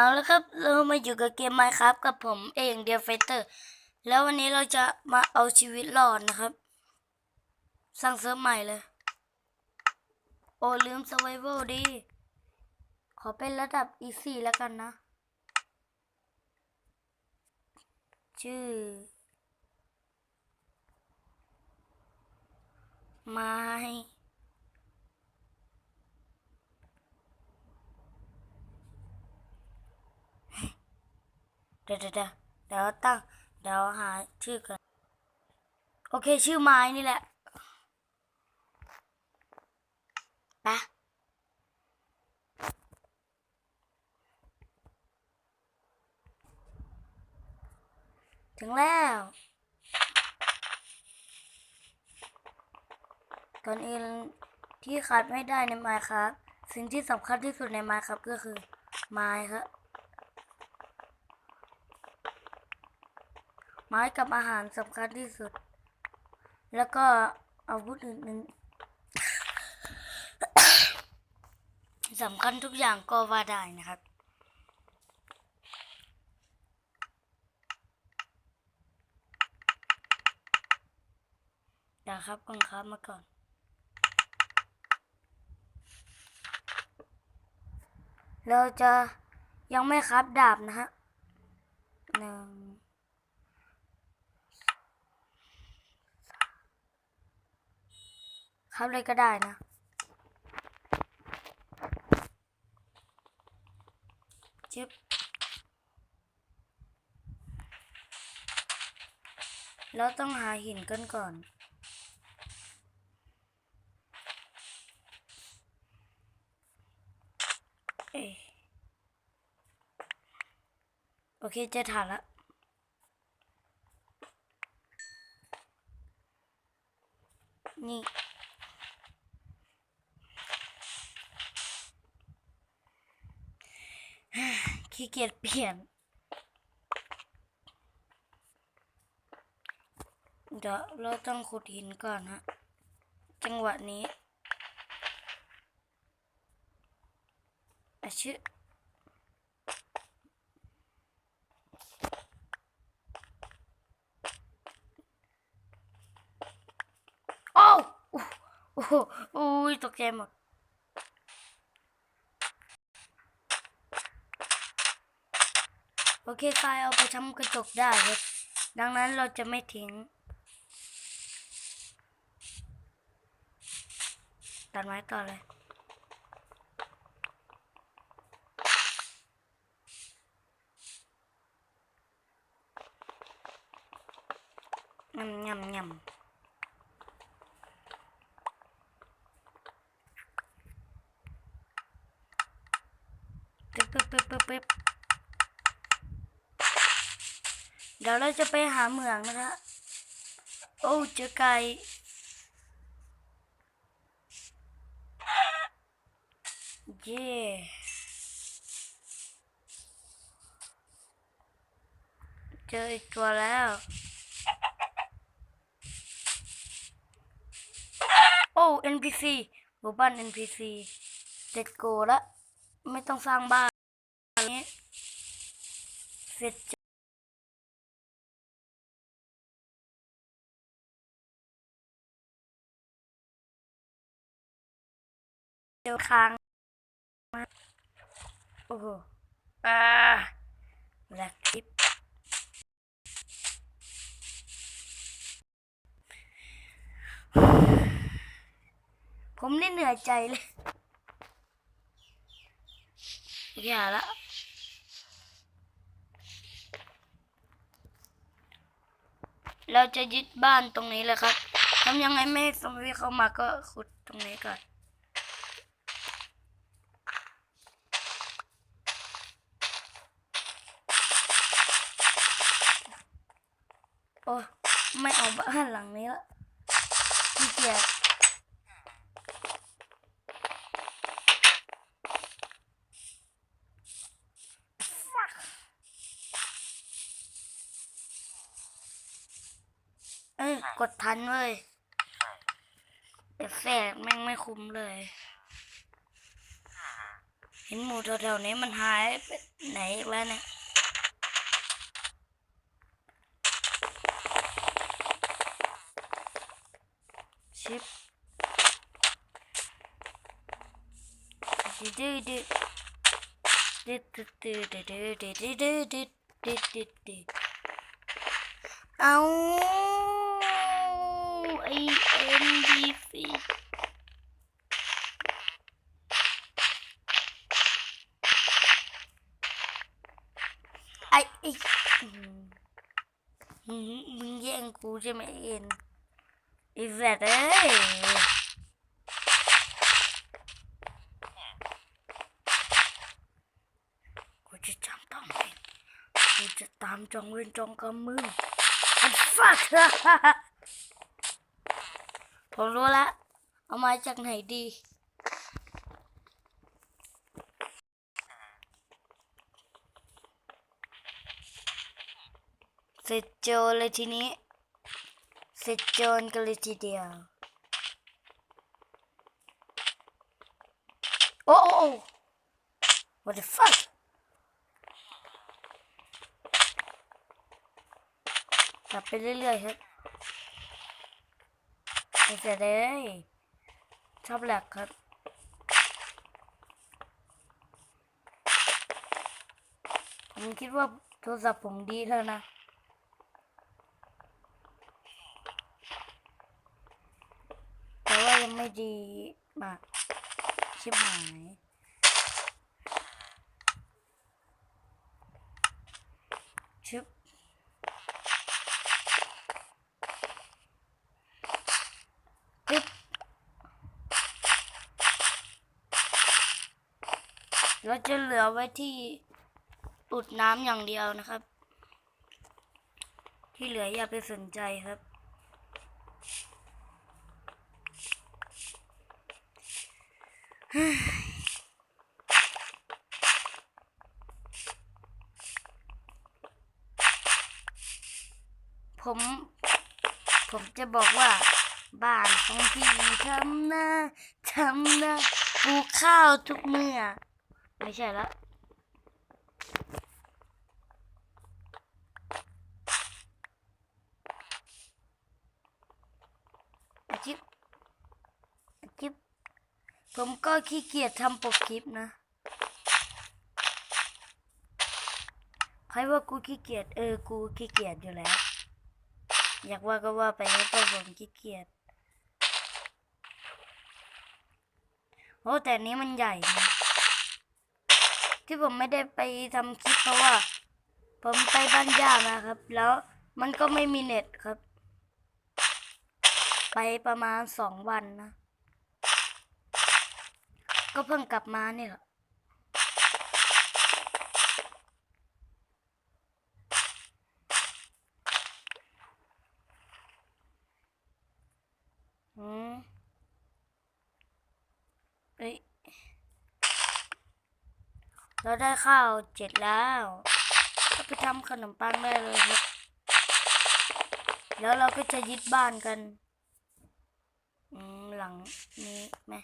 เอาละครับ เรามาอยู่กับเกม Minecraft กับผมเองเดียไฟเตอร์ แล้ววันนี้เราจะมาเอาชีวิตรอดนะครับ สร้างเซิร์ฟใหม่เลย โอ้ลืม Survival ดี ขอเป็นระดับ Easy แล้วกันนะ ชื่อ ไม้ เดี๋ยวเดี๋ยวเดี๋ยวตั้งเดี๋ยวหาชื่อกันโอเคชื่อไม้นี่แหละปะถึงแล้วก่อนอื่นที่ขาดไม่ได้ในไม้ครับ สิ่งที่สำคัญที่สุดในไม้ครับก็คือไม้ครับ ไม้กับอาหารสำคัญที่สุด แล้วก็อาวุธอื่นๆสำคัญทุกอย่างก็ว่าได้นะครับดี๋ยวครับกองครับมาก่อน เราจะยังไม่ครับดาบนะฮะหนึ่ง ครับเลยก็ได้นะจิ๊บแล้วต้องหาหินกันก่อนเอยโอเคเจะถ่านละนี่ ขี้เกียจเปลี่ยนเดี๋ยวเราต้องขุดหินก่อนฮะ จังหวะนี้อะชื่อโอ้โอ้โหโอ้ยตกใจหมด โอ เคทรายเอาไปทำกระจกได้ครับดังนั้นเราจะไม่ทิ้ง ตัดไม้ต่อเลยยำยำยำปึ๊บปึ๊บปึ๊บปึ๊บปึ๊บ เดี๋ยวเราจะไปหาเหมืองนะคะ โอ้เจอไก่เย่เจออีกตัวแล้ว โอ้ NPC หมู่บ้าน NPC เด็ดโกละ ไม่ต้องสร้างบ้านนี้เสร็จ จอค้างมาโอ้โหอ่าแลกคลิปผมนี่เหนื่อยใจเลยอย่าละเราจะยึดบ้านตรงนี้เลยครับทำยังไงไม่ให้ซอมบี้เข้ามาก็ขุดตรงนี้ก่อน โอ้ไม่เอาบ้านหลังนี้ละขี้เกียจเอ้ยกดทันเว้ยเอฟเฟกแม่งไม่คุ้มเลย เห็นหมูแถวๆนี้มันหายไปไหนอีกแล้วเนี่ย เอาไอเอ็นดีซีไอไออืมอืมมึงแย่งกูใช่ไหมเอ็นไอีสัตว์เอ้ยกูจะจำต้องเป็นกู จะตามจองเวรจองกรรมมึงอันฟักผมรู้ละเอามาจากไหนดีเสร็จโจเลยทีนี้ เสร็จโจรกันเลยทีเดียว โอ้โอ้โอ้ what the fuck กลับไปเรื่อยๆครับเสร็จเลยชอบแหลกครับผมคิดว่าโทรศัพท์ผมดีแล้วนะ แต่ว่ายังไม่ดีมากชิบหาย ชึบปึ๊บ เราจะเหลือไว้ที่อุดน้ำอย่างเดียวนะครับ ที่เหลืออย่าไปสนใจครับ ผม ผมจะบอกว่าบ้านของพี่ทำนาทำนาปลูกข้าวทุกเมื่อ ไม่ใช่ละอาชิปอาชิปผมก็ขี้เกียจทำปกคลิปนะ ใครว่ากูขี้เกียจเออ กูขี้เกียจอยู่แล้ว อยากว่าก็ว่าไปแล้วก็ผมขี้เกียจโอ้แต่อันนี้มันใหญ่นะ ที่ผมไม่ได้ไปทำคลิปเพราะว่า ผมไปบ้านย่ามาครับ แล้วมันก็ไม่มีเน็ตครับ ไปประมาณสองวันนะ ก็เพิ่งกลับมาเนี่ยแหละอืมเอ้ย เราได้ข้าวเจ็ดแล้วก็ไปทำขนมปังได้เลยครับ แล้วเราก็จะยึดบ้านกันหลังนี้ไหม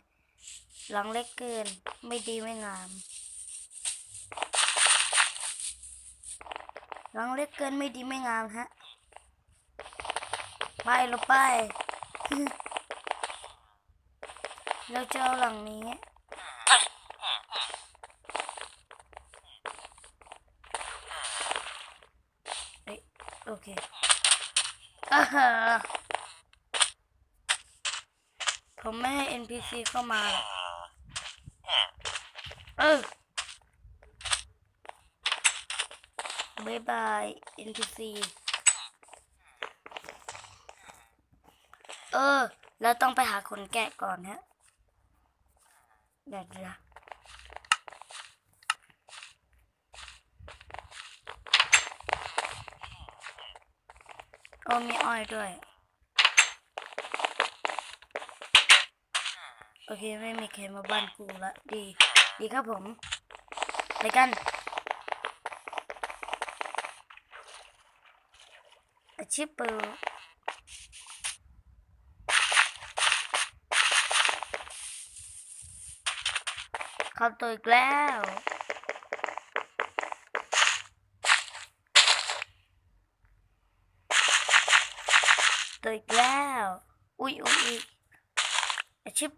หลังเล็กเกินไม่ดีไม่งาม หลังเล็กเกินไม่ดีไม่งามฮะไปเราไปเราจะเอาหลังนี้ เอ้ย โอเคอ่าฮะผมไม่ให้ NPC เข้ามาหรอกเออบายบาย NPC เออเราต้องไปหาคนแกะก่อนฮะเดี๋ยวเดี๋ยวโอ้ มีอ้อยด้วย โอเค ไม่มีใครมาบ้านกูละ ดี ดีครับผม ไปกันอาชิปเปอร์เข้าตัวอีกแล้ว ตัวอีกแล้ว อุ้ยอุ้ยอุ้ยอาชิบ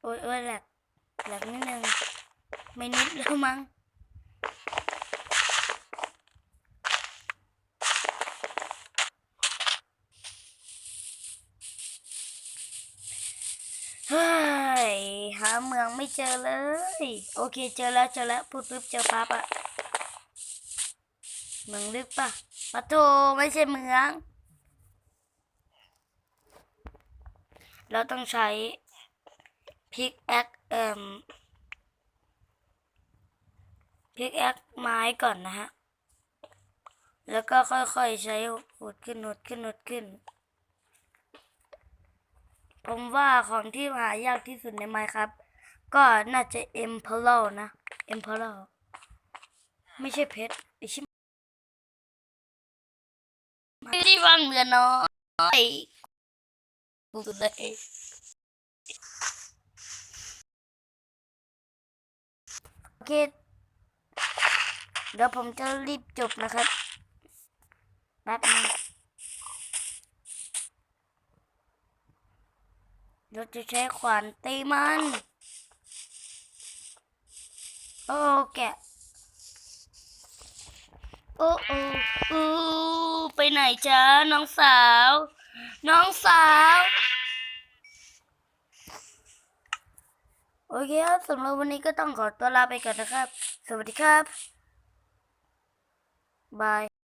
โอ้ยโอ้ยแหลกแหลกนิดนึงไม่นิดแล้วมั้งเฮ้ยหาเมืองไม่เจอเลย โอเคเจอแล้วเจอแล้วพูดปุ๊บเจอปั๊บอะเมืองลึกปะปะโถไม่ใช่เมือง เราต้องใช้พิกแอคเอ่มพิกแอคไม้ก่อนนะฮะ แล้วก็ค่อยๆใช้หดขึ้นหดขึ้นหดขึ้น ผมว่าของที่หายากที่สุดในไมครับ ก็น่าจะ e m p e r a l นะ e m p e r a l ไม่ใช่เพชรไอชิบไม่ได้วางเรือน้อย เลยโอเค เดี๋ยวผมจะรีบจบนะครับแป๊บนึงเราจะใช้ขวานตีมัน โอ้แกโอ้โอ้อู้ไปไหนจ้าน้องสาว น้องสาว โอเคครับสำหรับวันนี้ก็ต้องขอตัวลาไปก่อนนะครับ สวัสดีครับ บาย